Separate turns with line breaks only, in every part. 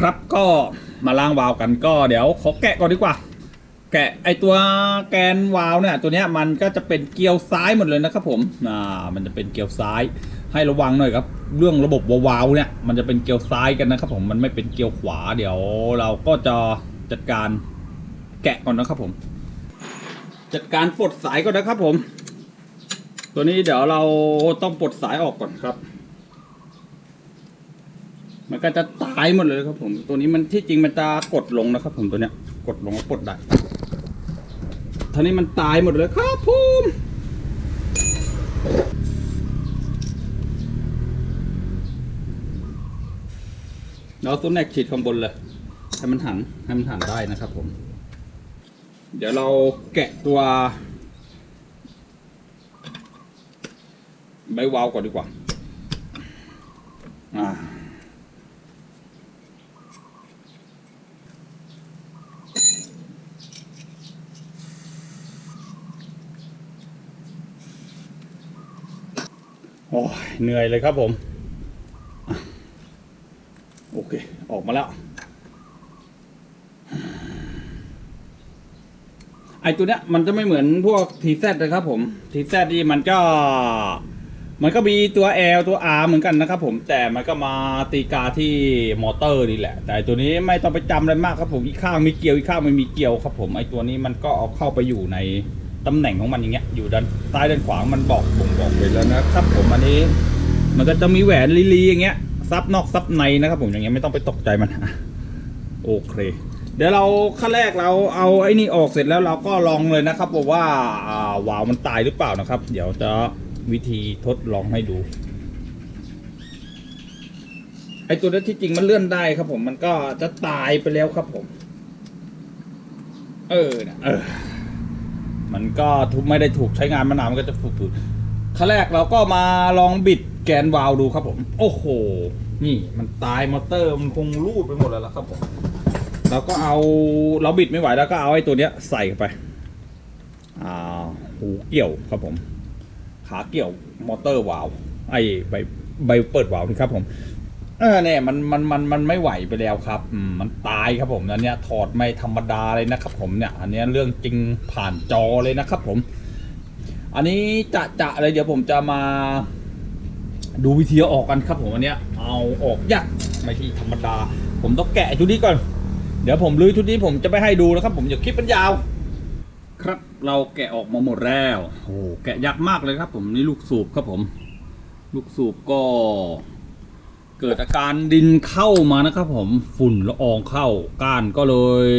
ครับก็มาล้างวาล์วกันก็เดี๋ยวขอแกะก่อนดีกว่า แกะไอตัวแกนวาล์วเนี่ยตัวเนี้ยมันก็จะเป็นเกลียวซ้ายหมดเลยนะครับผมอ่ามันจะเป็นเกลียวซ้ายให้ระวังหน่อยครับ เรื่องระบบวาล์วเนี่ยมันจะเป็นเกลียวซ้ายกันนะครับผมมันไม่เป็นเกลียวขวา เดี๋ยวเราก็จะจัดการแกะก่อนนะครับผม จัดการปลดสายก่อนนะครับผม ตัวนี้เดี๋ยวเราต้องปลดสายออกก่อนครับ มันก็จะตายหมดเลยครับผม ตัวนี้มันที่จริงมันจะกดลงนะครับ ผมตัวเนี้ย กดลงแล้วกดได้ท่านี้มันตายหมดเลยครับผมเราตัวแนกฉีดข้างบนเลยให้มันหันให้มันหันได้นะครับผม เดี๋ยวเราแกะตัว ใบวาวก่อนดีกว่า อ่า โอ้ยเหนื่อยเลยครับผม โอเค ออกมาแล้ว ไอตัวเนี้ยมันจะไม่เหมือนพวกทีแซนะครับผมทีแซนี่มันก็ มันก็มีตัว L ตัว R เหมือนกันนะครับผม แต่มันก็มาตีกาที่มอเตอร์นี่แหละ แต่ตัวนี้ไม่ต้องไปจำอะไรมากครับผม อีกข้างมีเกลียว อีกข้างไม่มีเกลียวครับผม ไอตัวนี้มันก็เอาเข้าไปอยู่ใน ตำแหน่งของมันอย่างเงี้ยอยู่ด้านซ้ายด้านขวามันบอกบ่งบอกไปแล้วนะครับผมอันนี้ มันก็จะมีแหวนลีๆอย่างเงี้ยซับนอกซับในนะครับ ผมอย่างเงี้ยไม่ต้องไปตกใจมันโอเค เดี๋ยวเราขั้นแรกเราเอาไอ้นี่ออกเสร็จแล้วเราก็ลองเลยนะครับบอกว่าอ่าวาวมันตายหรือเปล่านะครับ เดี๋ยวจะวิธีทดลองให้ดูไอตัวนั้นที่จริงมันเลื่อนได้ครับ ผมมันก็จะตายไปแล้วครับผม เออนะเออ มันก็ทุกไม่ได้ถูกใช้งานมานานมันก็จะฝืดๆขั้นแรกเราก็มาลองบิดแกนวาล์วดูครับผม โอ้โห นี่มันตายมอเตอร์มันคงรูดไปหมดแล้วล่ะครับผม เราก็เอาเราบิดไม่ไหวแล้วก็เอาไอ้ตัวเนี้ยใส่ไป อ่า หูเกี่ยวครับผม ขาเกี่ยวมอเตอร์วาล์วไอ้ใบใบเปิดวาล์วนี่ครับผม เออเนี่ยมันมันมันมันไม่ไหวไปแล้วครับอืมมันตายครับผมอันเนี้ยถอดไม่ธรรมดาเลยนะครับ ผมเนี่ย อันเนี้ยเรื่องจริงผ่านจอเลยนะครับ ผม อันนี้จะจะเลยเดี๋ยวผมจะมา ดูวิธีออกกันครับ ผมอันเนี้ย เอาออกยากไม่ใช่ธรรมดา ผมต้องแกะชุดนี้ก่อน เดี๋ยวผมลื้อชุดนี้ผมจะไม่ให้ดูนะครับ ผมเดี๋ยวคลิปมันยาว ครับ เราแกะออกมาหมดแล้วโอ้แกะยากมากเลยครับ ผมนี่ลูกสูบครับผม ลูกสูบก็ เกิดอาการดินเข้ามานะครับ ผมฝุ่นละอองเข้าก้านก็เลย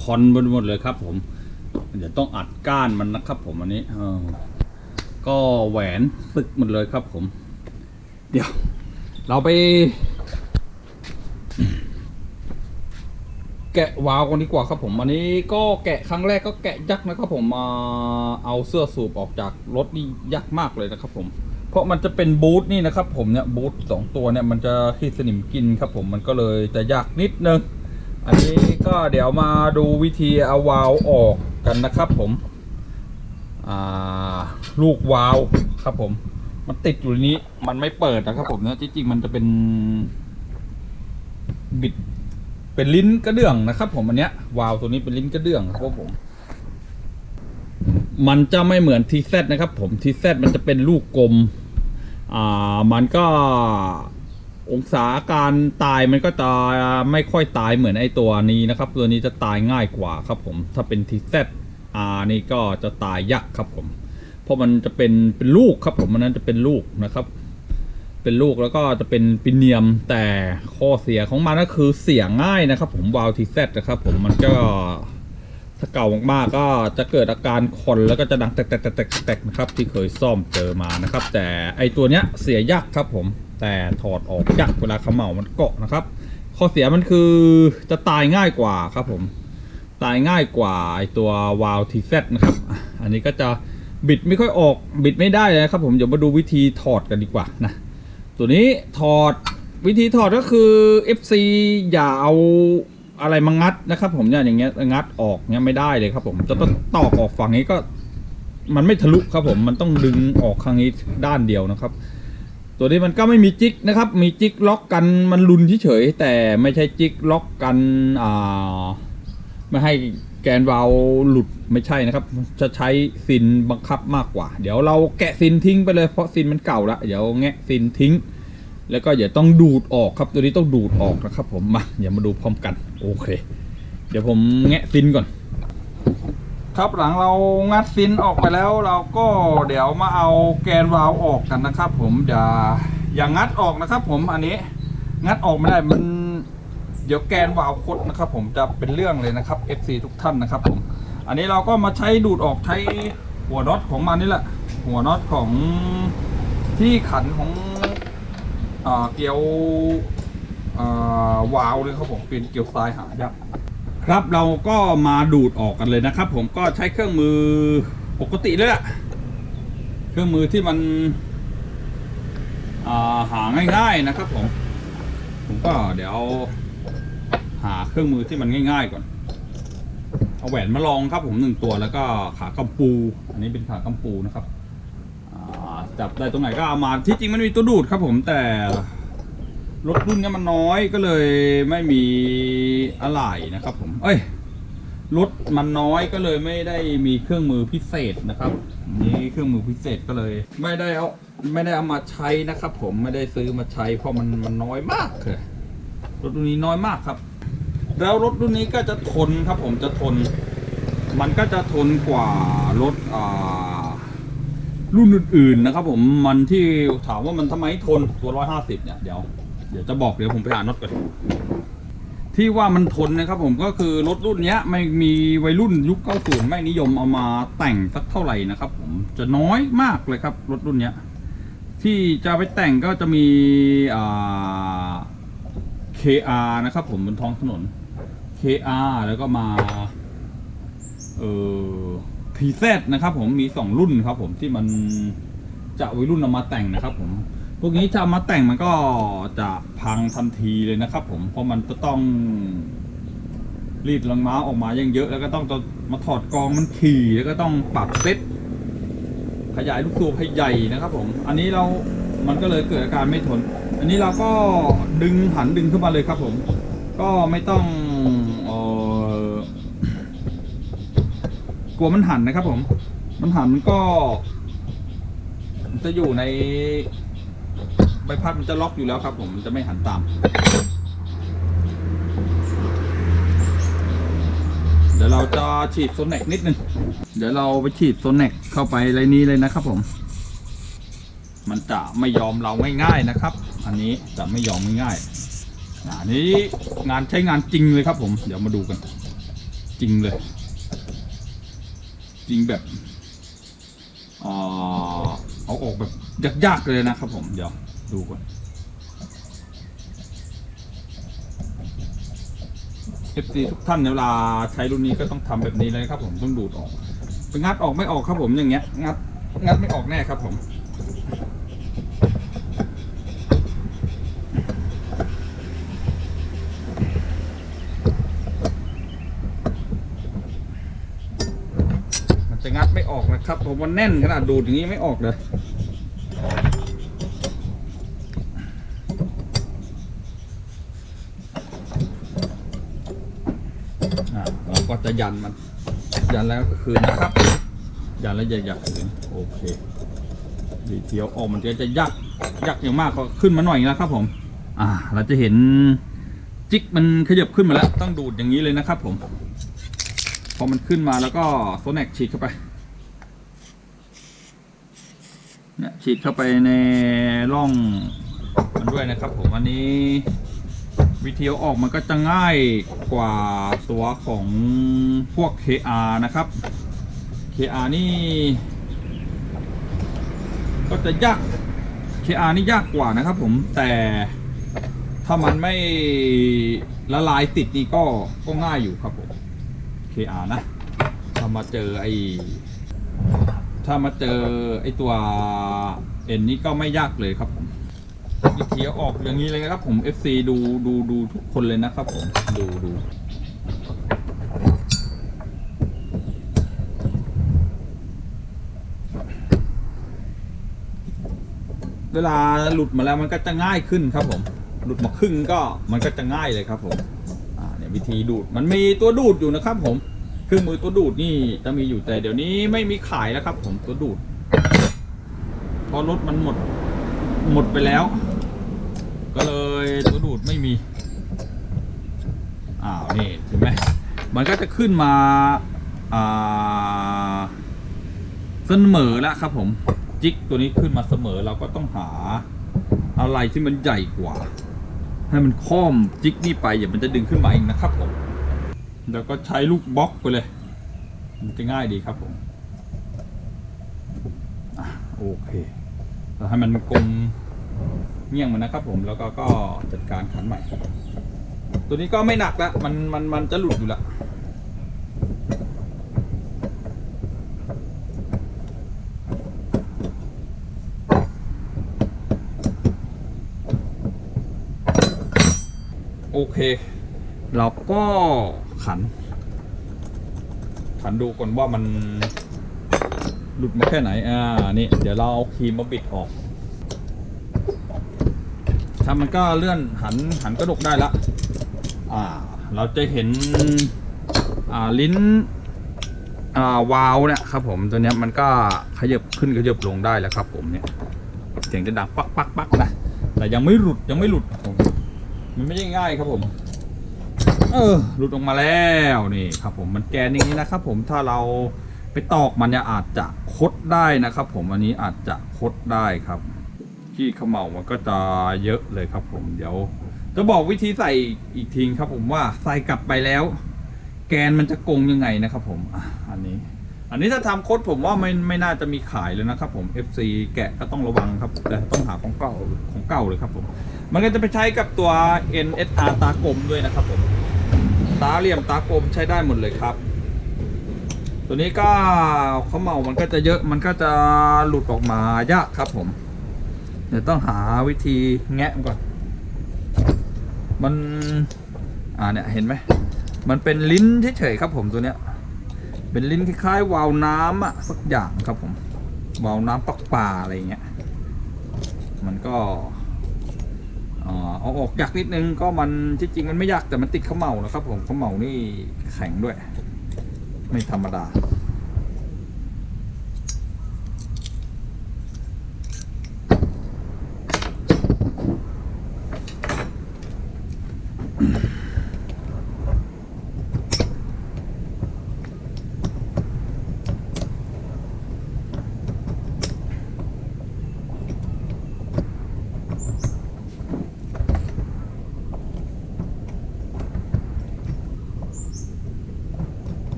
คอนไปหมดเลยครับ ผม เดี๋ยวต้องอัดก้านมันนะครับ ผมอันนี้ก็แหวนสึกหมดเลยครับ ผม เดี๋ยว เราไป แกะวาล์วกันดีกว่าครับ ผมอันนี้ก็แกะครั้งแรกก็แกะยักษ์นะครับ ผมมาเอาเสื้อสูบออกจากรถนี่ยักษ์มากเลยนะครับ ผม เพราะมันจะเป็นบูทนี่นะครับผมเนี่ยบูทสองตัวเนี่ยมันจะขี้สนิมกินครับผมมันก็เลยจะยากนิดนึง อันนี้ก็เดี๋ยวมาดูวิธีเอาวาล์วออกกันนะครับผมลูกวาล์วครับผม มันติดอยู่นี้มันไม่เปิดนะครับผมเนี่ยจริงๆมันจะเป็นบิดเป็นลิ้นกระเดื่องนะครับ ผมอันเนี้ยวาล์วตัวนี้เป็นลิ้นกระเดื่องครับผม มันจะไม่เหมือนทีเซนะครับผมทีเซมันจะเป็นลูกกลมอ่ามันก็องศาการตายมันก็จะไม่ค่อยตายเหมือนไอตัวนี้นะครับ ตัวนี้จะตายง่ายกว่าครับผมถ้าเป็นทีเซอ่านี่ก็จะตายยากครับผม เพราะมันจะเป็นเป็นลูกครับผมมันนั้นจะเป็นลูกนะครับ เป็นลูกแล้วก็จะเป็นปิเนียมแต่ข้อเสียของมันก็คือเสียง่ายนะครับ ผมวาลทีเซนะครับผมมันก็ ถ้าเก่ามากๆก็จะเกิดอาการคนแล้วก็จะดังแตกๆๆๆนะครับ ที่เคยซ่อมเจอมานะครับ แต่ไอตัวเนี้ยเสียยากครับผม แต่ถอดออกยากเวลาเขม่ามันเกาะนะครับ ข้อเสียมันคือจะตายง่ายกว่าครับผม ตายง่ายกว่าไอตัววาลทีเซนะครับ อันนี้ก็จะบิดไม่ค่อยออกบิดไม่ได้เลยครับผมเดี๋ยวมาดูวิธีถอดกันดีกว่านะตัวนี้ถอดวิธีถอดก็คือ FC อย่าเอา อะไรมางัดนะครับ ผมเนี่ยอย่างเงี้ยงัดออกเงี้ยไม่ได้เลยครับ ผมจะต้องตอกออกฝั่งนี้ก็ มันไม่ทะลุครับ ผมมันต้องดึงออกข้างนี้ด้านเดียวนะครับ ตัวนี้มันก็ไม่มีจิกนะครับ มีจิกล็อกกันมันลุนเฉยๆแต่ไม่ใช่จิกล็อกกันอ่าไม่ให้แกนวาล์วหลุดไม่ใช่นะครับ จะใช้ซินบังคับมากกว่า เดี๋ยวเราแกะซินทิ้งไปเลยเพราะซินมันเก่าละเดี๋ยวแงะซินทิ้ง แล้วก็อย่าต้องดูดออกครับ ตัวนี้ต้องดูดออกนะครับ ผมมาอย่ามาดูพร้อมกันโอเค เดี๋ยวผมแงะซินก่อน ครับหลังเรางัดซินออกไปแล้วเราก็เดี๋ยวมาเอาแกนวาล์วออกกันนะครับ ผมอย่าอย่างงัดออกนะครับ ผมอันนี้งัดออกไม่ได้มันเดี๋ยวแกนวาล์วคดนะครับ ผมจะเป็นเรื่องเลยนะครับ FC ทุกท่านนะครับ ผม อันนี้เราก็มาใช้ดูดออกใช้หัวน็อตของมันนี่แหละ หัวน็อตของที่ขันของ อ่าเกลียวอ่าวาวเลยครับผมเป็นเกลียวทรายหายากครับเราก็มาดูดออกกันเลยนะครับ ผมก็ใช้เครื่องมือปกติเลยอะเครื่องมือที่มันาหาง่ายๆนะครับ ผม ผมก็เดี๋ยว หาเครื่องมือที่มันง่าย ๆ ก่อน เอาแหวนมาลองครับ ผมหนึ่งตัวแล้วก็ขากำปู อันนี้เป็นขากำปูนะครับ จับได้ตรงไหนก็เอามาที่จริงมันมีตัวดูดครับผมแต่รถรุ่นนี้มันน้อยก็เลยไม่มีอะไหล่นะครับ ผม เอ้ยรถมันน้อยก็เลยไม่ได้มีเครื่องมือพิเศษนะครับนี่เครื่องมือพิเศษก็เลย ไม่ได้เอาไม่ได้เอามาใช้นะครับ ผมไม่ได้ซื้อมาใช้ เพราะมันมันน้อยมากเลยรถรุ่นนี้น้อยมากครับ แล้วรถรุ่นนี้ก็จะทนครับ ผมจะทน มันก็จะทนกว่ารถอ่า รุ่นอื่นๆนะครับผมมันที่ถามว่ามันทำไมทนตัวร้อยห้าสิบเนี่ยเดี๋ยวเดี๋ยวจะบอกเดี๋ยวผมไปหาน็อตก่อนที่ว่ามันทนนะครับผมก็คือรถรุ่นเนี้ยไม่มีวัยรุ่นยุคเก้าศูนไม่นิยมเอามาแต่งสักเท่าไหร่นะครับผมจะน้อยมากเลยครับรถรุ่นเนี้ยที่จะไปแต่งก็จะมีอ่า KR นะครับผมบนท้องถนน KR แล้วก็มา เออ PZ นะครับผมมีสองรุ่นครับผมที่มันจะวัยรุ่นเอามาแต่งนะครับผมพวกนี้จะเอามาแต่งมันก็จะพังทันทีเลยนะครับ ผมเพราะมันจะต้องรีดลังม้าออกมายังเยอะ แล้วก็ต้องมาถอดกองมันขี่แล้วก็ต้องปรับเซ็ตขยายลูกสูบให้ใหญ่นะครับ ผม อันนี้เรามันก็เลยเกิดอาการไม่ทน อันนี้เราก็ดึงหันดึงขึ้นมาเลยครับ ผม ก็ไม่ต้อง กลัวมันหันนะครับ ผม มันหันก็ มันจะอยู่ในใบพัดมันจะล็อกอยู่แล้วครับ ผมมันจะไม่หันตาม เดี๋ยวเราจะฉีดโซนเนกนิดนึงเดี๋ยวเราไปฉีดโซนเนกเข้าไปในนี้เลยนะครับ ผม มันจะไม่ยอมเราง่ายๆนะครับ อันนี้จะไม่ยอมง่ายๆอันนี้งานใช้งานจริงเลยครับ ผม เดี๋ยวมาดูกัน จริงเลย ริงแบบเออเอาออกแบบยากๆเลยนะครับผมเดี๋ยวดูก่อน FC ทุกท่านเวลาใช้รุ่นนี้ก็ต้องทำแบบนี้เลยครับผมต้องดูดออกไปงัดออกไม่ออกครับผมอย่างเงี้ยงัดงัดไม่ออกแน่ครับผม จะงัดไม่ออกนะครับผมมันแน่นขนาดดูดอย่างนี้ไม่ออกเลยอะเราก็จะยันมัน ยันแล้วก็คืนนะครับ ยันแล้วยาอยากคืนโอเคดีเทียวออกมันจะยักยักอย่างมากก็ขึ้นมาหน่อยนะครับผม อ่า เราจะเห็นจิกมันขยับขึ้นมาแล้ว ต้องดูดอย่างนี้เลยนะครับผม อมันขึ้นมาแล้วก็โซแนกฉีดเข้าไปเนี่ยฉีดเข้าไปในร่องมันด้วยนะครับผมอันนี้วิธีออกมันก็จะง่ายกว่าตัวของพวก KR นะครับ KR นี่ ก็จะยาก KR นี่ยากกว่านะครับผมแต่ถ้ามันไม่ละลายติดนี่ก็ก็ง่ายอยู่ครับผม KR นะ ถ้ามาเจอไอถ้ามาเจอไอตัวเอ็นนี่ก็ไม่ยากเลยครับผมวิธีเอออกอย่างนี้เลยนะครับผม FC ดูดูดูทุกคนเลยนะครับผม ดูดูเวลาหลุดมาแล้วมันก็จะง่ายขึ้นครับผม หลุดมาครึ่งก็มันก็จะง่ายเลยครับผม วิธีดูดมันมีตัวดูดอยู่นะครับ ผมเครื่องมือตัวดูดนี่จะมีอยู่แต่เดี๋ยวนี้ไม่มีขายแล้วครับ ผมตัวดูดเพราะรถมันหมดหมดไปแล้ว ก็เลยตัวดูดไม่มีอ้าวนี่เห็นไหมมันก็จะขึ้นมาอ่าเสมอแล้วครับ ผมจิกตัวนี้ขึ้นมาเสมอเราก็ต้องหาอะไรที่มันใหญ่กว่า ให้มันค้อมจิกนี่ไปอย่ามันจะดึงขึ้นมาเองนะครับผมแล้วก็ใช้ลูกบล็อกไปเลย มันจะง่ายดีครับผมอโอเคเราให้มันกลมเงี่ยงมันนะครับผมแล้วก็ก็จัดการขันใหม่ ตัวนี้ก็ไม่หนักละมันมันมันจะหลุดอยู่ละ เค เราก็ขัน ขันดูก่อนว่ามันหลุดมาแค่ไหน อ่า นี่ เดี๋ยวเราเอาครีมมาบิดออกถ้ามันก็เลื่อนหันหันกระดกได้ละ อ่า เราจะเห็น อ่า ลิ้น อ่า วาล์วเนี่ยครับผม ตัวเนี้ยมันก็ขยับขึ้นขยับลงได้แล้วครับผมเนี่ย เสียงจะดังปักปักปักนะ แต่ยังไม่หลุดยังไม่หลุด มันไม่ได้ง่ายครับผม เออหลุดออกมาแล้วนี่ครับ ผมมันแกนอย่างนี้นะครับ ผมถ้าเราไปตอกมันเนี่ยอาจจะคดได้นะครับ ผมอันนี้อาจจะคดได้ครับขี้เขม่ามันก็จะเยอะเลยครับ ผมเดี๋ยว จะบอกวิธีใส่อีกทีครับ ผมว่าใส่กลับไปแล้ว แกนมันจะกงยังไงนะครับ ผมอันนี้ อันนี้ถ้าทำโคดผมว่าไม่ไม่น่าจะมีขายเลยนะครับผม FC แกะก็ต้องระวังครับ แต่ต้องหาของเก่าของเก่าเลยครับผม มันก็จะไปใช้กับตัว NSR ตากลมด้วยนะครับผม ตาเหลี่ยมตากลมใช้ได้หมดเลยครับ ตัวนี้ก็เขาเมามันก็จะเยอะมันก็จะหลุดออกมายากครับผมเดี๋ยวต้องหาวิธีแงะก่อน มัน อ่าเนี่ยเห็นไหม มันเป็นลิ้นเฉยๆครับผมตัวเนี้ย เป็นลิ้นคล้ายๆวาวน้ำอะสักอย่างครับผมวาวน้ำปักป่าอะไรเงี้ยมันก็อ่าเอาออกยากนิดนึงก็มันจริงมันไม่ยากแต่มันติดข้าเมานะครับผมข้าเมานี่แข็งด้วย ไม่ธรรมดา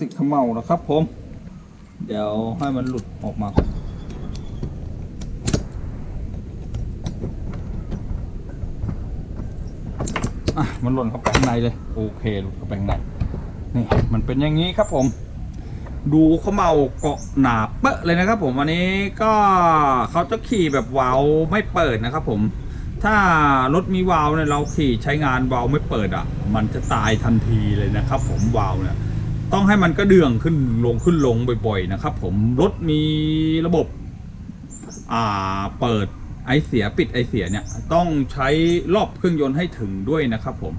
ติดขมเหลานะครับผม เดี๋ยวให้มันหลุดออกมาอะมันหล่นเข้าไปข้างในเลย โอเคหลุดเข้าไปข้างในนี่มันเป็นอย่างนี้ครับผม ดูเขมเหลาเกาะหนาเปะเลยนะครับ ผมอันนี้ก็เขาจะขี่แบบวาล์วไม่เปิดนะครับ ผม ถ้ารถมีวาล์วเนี่ยเราขี่ใช้งานวาล์วไม่เปิดอะ มันจะตายทันทีเลยนะครับ ผมวาล์วเนี่ย ต้องให้มันกระเดื่องขึ้นลงขึ้นลงบ่อยๆนะครับ ผมรถมีระบบ อ่าเปิดไอเสียปิดไอเสียเนี่ยต้องใช้รอบเครื่องยนต์ให้ถึงด้วยนะครับ ผม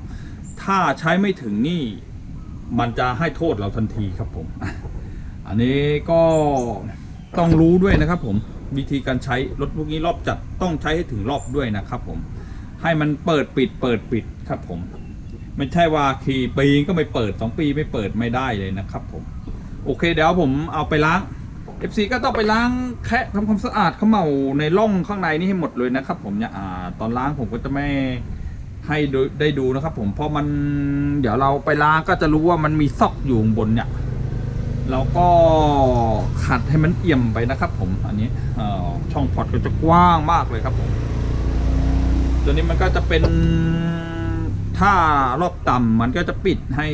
ถ้าใช้ไม่ถึงนี่ มันจะให้โทษเราทันทีครับผม อันนี้ก็ต้องรู้ด้วยนะครับผมวิธีการใช้รถพวกนี้รอบจัดต้องใช้ให้ถึงรอบด้วยนะครับผมให้มันเปิดปิดเปิดปิดครับผม ไม่ใช่ว่าขี่ปีก็ไม่เปิดสองปีไม่เปิดไม่ได้เลยนะครับผม โอเคเดี๋ยวผมเอาไปล้าง FC ก็ต้องไปล้างแคะทำความสะอาดเขมเหลาในร่องข้างในนี่ให้หมดเลยนะครับ ผมเนี่ยอตอนล้างผมก็จะไม่ให้ได้ดูนะครับ ผมเพราะมันเดี๋ยวเราไปล้างก็จะรู้ว่ามันมีซอกอยู่บนเนี่ยเราก็ขัดให้มันเอี่ยมไปนะครับ ผมอันนี้อ่อช่องพอร์ตก็จะกว้างมากเลยครับผม ตัวนี้มันก็จะเป็น ถ้ารอบต่ำมันก็จะปิดให้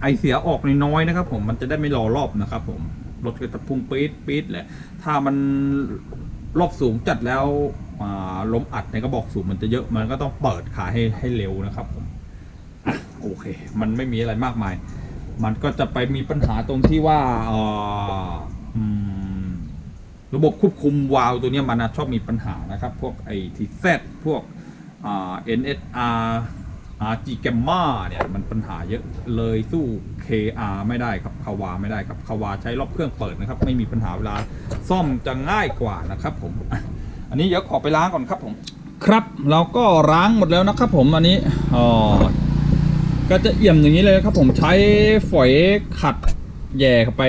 ไอเสียออกน้อยๆนะครับ ผมมันจะได้ไม่รอรอบนะครับ ผมรถก็จะพุ่งปี๊ดปี๊ดแหละถ้ามันรอบสูงจัดแล้วอ่าลมอัดในกระบอกสูบมันจะเยอะมันก็ต้องเปิดขาให้ให้เร็วนะครับผมอะโอเค มันไม่มีอะไรมากมาย มันก็จะไปมีปัญหาตรงที่ว่าระบบควบคุมวาล์วตัวนี้มันชอบมีปัญหานะครับ พวกไอทีเซพวกอ่า NSR RG Gamma เนี่ยมันปัญหาเยอะเลยสู้ KR ไม่ได้ครับคาวาไม่ได้ครับคาวาใช้รอบเครื่องเปิดนะครับ ไม่มีปัญหาเวลาซ่อมจะง่ายกว่านะครับผม อันนี้เดี๋ยวขอไปล้างก่อนครับผม ครับเราก็ล้างหมดแล้วนะครับผมอันนี้อ๋อก็จะเอี่ยมอย่างนี้เลยครับผมใช้ฝอยขัดแย่ไป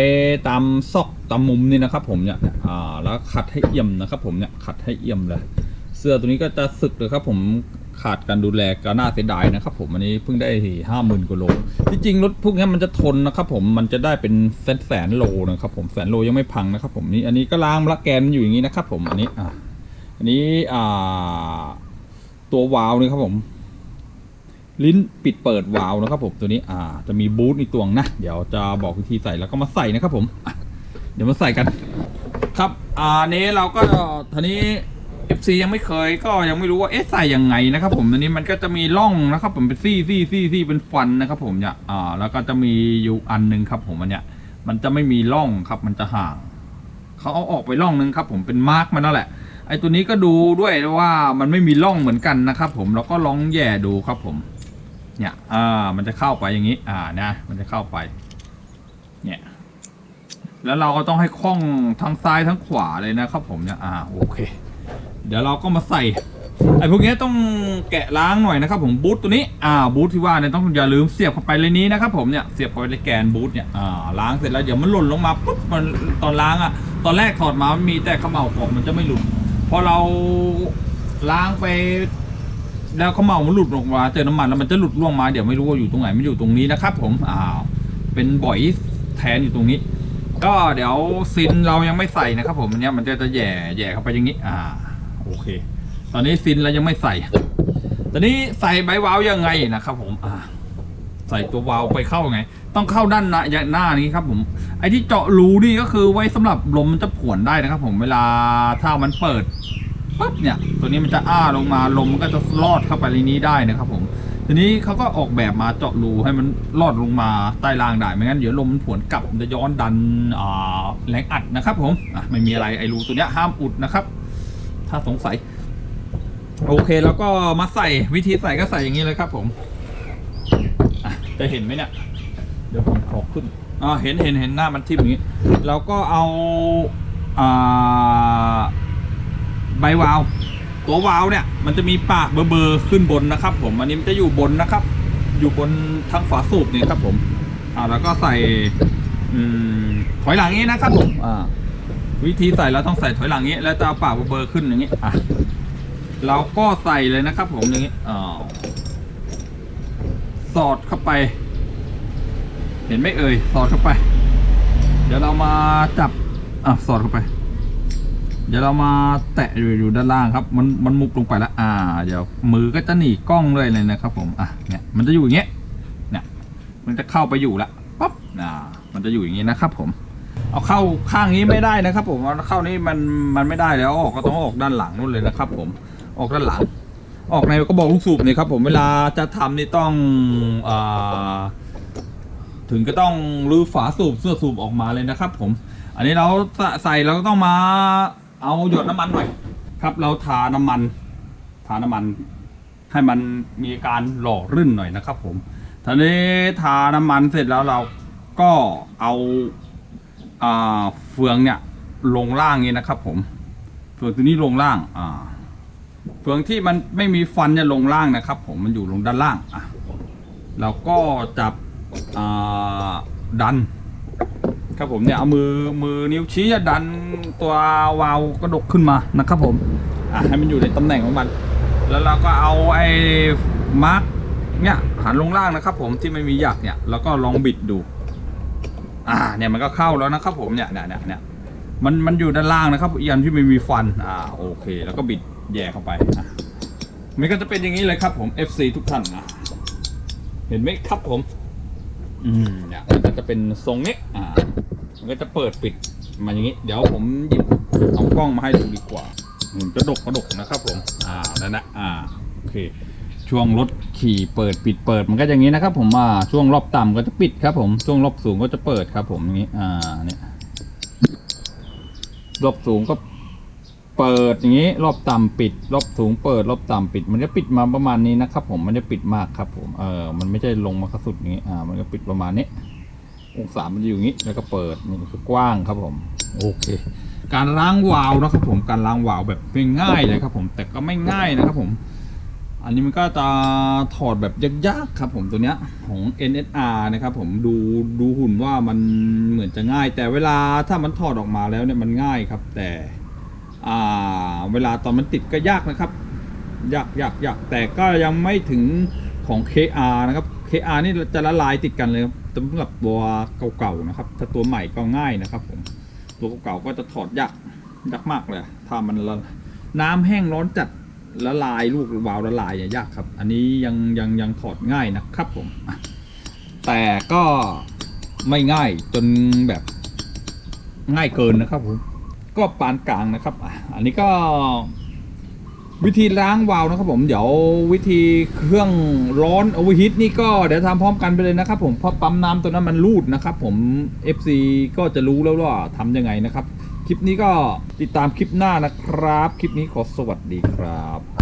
ตามซอกตามมุมนี่นะครับ ผมเนี่ยอ่าแล้วขัดให้เอี่ยมนะครับ ผมเนี่ยขัดให้เอี่ยมเลย เสื้อตัวนี้ก็จะสึกเลยครับ ผม ขาดการดูแลก็น่าเสียดายนะครับผมอันนี้เพิ่งได้ห้าหมื่นกว่าโลที่จริงรถพวกนี้มันจะทนนะครับผมมันจะได้เป็นแสนแสนโลนะครับผมแสนโลยังไม่พังนะครับผมนี่อันนี้ก็ล้างละแกนอยู่อย่างนี้นะครับผมอันนี้อ่าอันนี้อ่าตัววาล์วนี่ครับผม ลิ้นปิดเปิดวาล์วนะครับผมตัวนี้อ่า จะมีบูทอีกตัวนะเดี๋ยวจะบอกวิธีใส่แล้วก็มาใส่นะครับผมเดี๋ยวมาใส่กัน ครับ อ่านี้เราก็ทีนี้ FC ยังไม่เคยก็ยังไม่รู้ว่าเอ๊ะใส่ยังไงนะครับ ผมตัวนี้มันก็จะมีร่องนะครับ ผมเป็นซี่ซี่ซี่ซี่เป็นฟันนะครับ ผมเนี่ยอ่าแล้วก็จะมีอยู่อันหนึงครับ ผมอันเนี้ยมันจะไม่มีร่องครับ มันจะห่างเขาเอาออกไปร่องหนึงครับ ผมเป็นมาร์กมันนั่นแหละไอตัวนี้ก็ดูด้วยว่ามันไม่มีร่องเหมือนกันนะครับ ผมแล้วก็ลองแย่ดูครับผม เนี่ย อ่า มันจะเข้าไปอย่างนี้ อ่านะ มันจะเข้าไป เนี่ย แล้วเราก็ต้องให้คล่องทั้งซ้ายทั้งขวาเลยนะครับ ผมเนี่ยอ่าโอเค เดี๋ยวเราก็มาใส่ไอ้พวกนี้ต้องแกะล้างหน่อยนะครับผมบูทตัวนี้อ่าบูทที่ว่าเนี่ยต้องอย่าลืมเสียบเข้าไปเลยนี้นะครับผมเนี่ยเสียบเข้าไปในแกนบูทเนี่ยอ่าล้างเสร็จแล้วเดี๋ยวมันหล่นลงมาปุ๊บมันตอนล้างอะ ตอนแรกถอดมามันมีแต่เขม่าของมันจะไม่หลุดพอเราล้างไป แล้วขาเมามันหลุดออกมาเจอน้ำมันแล้วมันจะหลุดล่วงมาเดี๋ยวไม่รู้ว่าอยู่ตรงไหนไมันอยู่ตรงนี้นะครับผมอ้าเป็นบ่อยแทนอยู่ตรงนี้ ก็เดี๋ยวซินเรายังไม่ใส่นะครับผมอันเนี้ยมันจะจะแย่แย่เข้าไปอย่างนี้อ่า โอเค ตอนนี้ซินเรายังไม่ใส่ ตอนนี้ใส่ใบวาล์วยังไงนะครับ ผม อ่า ใส่ตัววาล์วไปเข้าไง ต้องเข้าด้านหน้าหน้านี้ครับ ผม ไอ้ที่เจาะรูนี่ก็คือไว้สำหรับลมมันจะผวนได้นะครับ ผม เวลาถ้ามันเปิดปั๊บเนี่ย ตัวนี้มันจะอ้าลงมาลมมันก็จะลอดเข้าไปในนี้ได้นะครับ ผมทีนี้เขาก็ออกแบบมาเจาะรูให้มันลอดลงมาใต้รางได้ไม่งั้นเดี๋ยวลมมันผวนกลับมันจะย้อนดันแรงอัดนะครับ ผมไม่มีอะไรไอ้รูตัวเนี้ยห้ามอุดนะครับ ถ้าสงสัย โอเคแล้วก็มาใส่วิธีใส่ก็ใส่อย่างนี้เลยครับผมจะเห็นไหมเนี่ย เดี๋ยวผมขอขึ้นอ่าเห็นเห็นเห็นหน้ามันทิ่มอย่างนี้เราก็เอาอ่าใบวาล์วตัววาล์วเนี่ย มันจะมีปากเบอร์เบอร์ขึ้นบนนะครับ ผมอันนี้มันจะอยู่บนนะครับ อยู่บนทางฝาสูบนี่ครับผมอ่าแล้วก็ใส่ อืมถอยหลังอย่างนี้นะครับผมอ่า วิธีใส่เราต้องใส่ถอยหลังอย่างนี้แล้วจะเอาปากเบอร์ขึ้นอย่างนี้อะเราก็ใส่เลยนะครับ ผมอย่างนี้อ่าสอดเข้าไป เห็นไหมเอ่ยสอดเข้าไป เดี๋ยวเรามาจับอะสอดเข้าไป เดี๋ยวเรามาแตะอยู่อยู่ด้านล่างครับ มันมันมุบลงไปแล้ว อ่า เดี๋ยวมือก็จะหนีกล้องเลยเลยนะครับ ผมอะเนี่ยมันจะอยู่อย่างเงี้ยเนี่ยมันจะเข้าไปอยู่ละปั๊บอ่า มันจะอยู่อย่างงี้นะครับ ผม เอาเข้าข้างนี้ไม่ได้นะครับ ผมเอาเข้านี่มันมันไม่ได้แล้วออกก็ต้องออกด้านหลังนู่นเลยนะครับ ผมออกด้านหลัง ออกในก็บอกลูกสูบนี่ครับ ผมเวลาจะทำนี่ต้องอถึงก็ต้องรื้อฝาสูบเสื้อสูบออกมาเลยนะครับ ผม อันนี้เราใส่เราก็ต้องมาเอาหยดน้ำมันหน่อยครับ เราทาน้ำมันทาน้ำมัน ให้มันมีการหล่อรื่นหน่อยนะครับ ผมทีนี้ทาน้ำมันเสร็จแล้วเราก็เอา เฟืองเนี่ยลงล่างนี้นะครับ ผม เฟืองตัวนี้ลงล่าง อ่า เฟืองที่มันไม่มีฟันจะลงล่างนะครับ ผมมันอยู่ลงด้านล่างอะเราก็จับดัน ครับผมเนี่ยเอามือมือนิ้วชี้จะดันตัววาล์วกระดกขึ้นมานะครับผมอะให้มันอยู่ในตำแหน่งของมัน แล้วเราก็เอาไอ้มาร์กเนี่ยหันลงล่างนะครับ ผมที่ไม่มีหยักเนี่ยแล้วก็ลองบิดดู อ่าเนี่ยมันก็เข้าแล้วนะครับผมเนี่ยเนี่ยเนี่ยเนี่ยมันมันอยู่ด้านล่างนะครับอีกอันที่ไม่มีฟันอ่าโอเค แล้วก็บิดแย่เข้าไปอะมันก็จะเป็นอย่างนี้เลยครับผม FC ทุกท่านนะเห็นไหมครับผม อืมเนี่ยมันก็จะเป็นทรงนี้อ่า มันก็จะเปิดปิดมาอย่างนี้ เดี๋ยวผมหยิบเอากล้องมาให้ดูดีกว่าอืมจะดกกระดกนะครับผม อ่านั่นนะอ่าโอเค ช่วงรถขี่เปิดปิดเปิดมันก็อย่างนี้นะครับ ผมอ่าช่วงรอบต่ำก็จะปิดครับ ผมช่วงรอบสูงก็จะเปิดครับ ผมอย่างนี้อ่าเนี่ยรอบสูงก็เปิดอย่างนี้รอบต่ำปิด รอบสูงเปิด รอบต่ำปิด มันจะปิดมาประมาณนี้นะครับ ผมมันจะปิดมากครับ ผมเออมันไม่ใช่ลงมาสุดอย่างนี้อ่ามันก็ปิดประมาณนี้องศามันจะอยู่อย่างนี้แล้วก็เปิดนี่คือกว้างครับผมโอเค การล้างวาล์วนะครับผมการล้างวาล์วแบบง่ายๆเลยครับ ผมแต่ก็ไม่ง่ายนะครับผม อันนี้มันก็จะถอดแบบยากๆครับผมตัวเนี้ยของ NSR นะครับผมดูดูหุ่นว่ามันเหมือนจะง่าย แต่เวลาถ้ามันถอดออกมาแล้วเนี่ยมันง่ายครับ แต่อ่าเวลาตอนมันติดก็ยากนะครับ ยากยากยากแต่ก็ยังไม่ถึงของ KR นะครับ KR นี่จะละลายติดกันเลยครับสำหรับตัวเก่าๆนะครับ ถ้าตัวใหม่ก็ง่ายนะครับผมตัวเก่าๆก็จะถอดยากยากมากเลย ถ้ามันละน้ำแห้งร้อนจัด ละลายลูกวาล์วละลายเนี่ยยากครับ อันนี้ยังยังยังถอดง่ายนะครับผม แต่ก็ไม่ง่ายจนแบบง่ายเกินนะครับผม ก็ปานกลางนะครับ อันนี้ก็วิธีล้างวาล์วนะครับผมเดี๋ยววิธีเครื่องร้อนโอเวอร์ฮีทนี่ก็เดี๋ยวทำพร้อมกันไปเลยนะครับผมเพราะปั๊มน้ำตัวนั้นมันรูดนะครับผม FC ก็จะรู้แล้วว่าทำยังไงนะครับ ลิปนี้ก็ติดตามคลิปหน้านะครับ คลิปนี้ขอสวัสดีครับ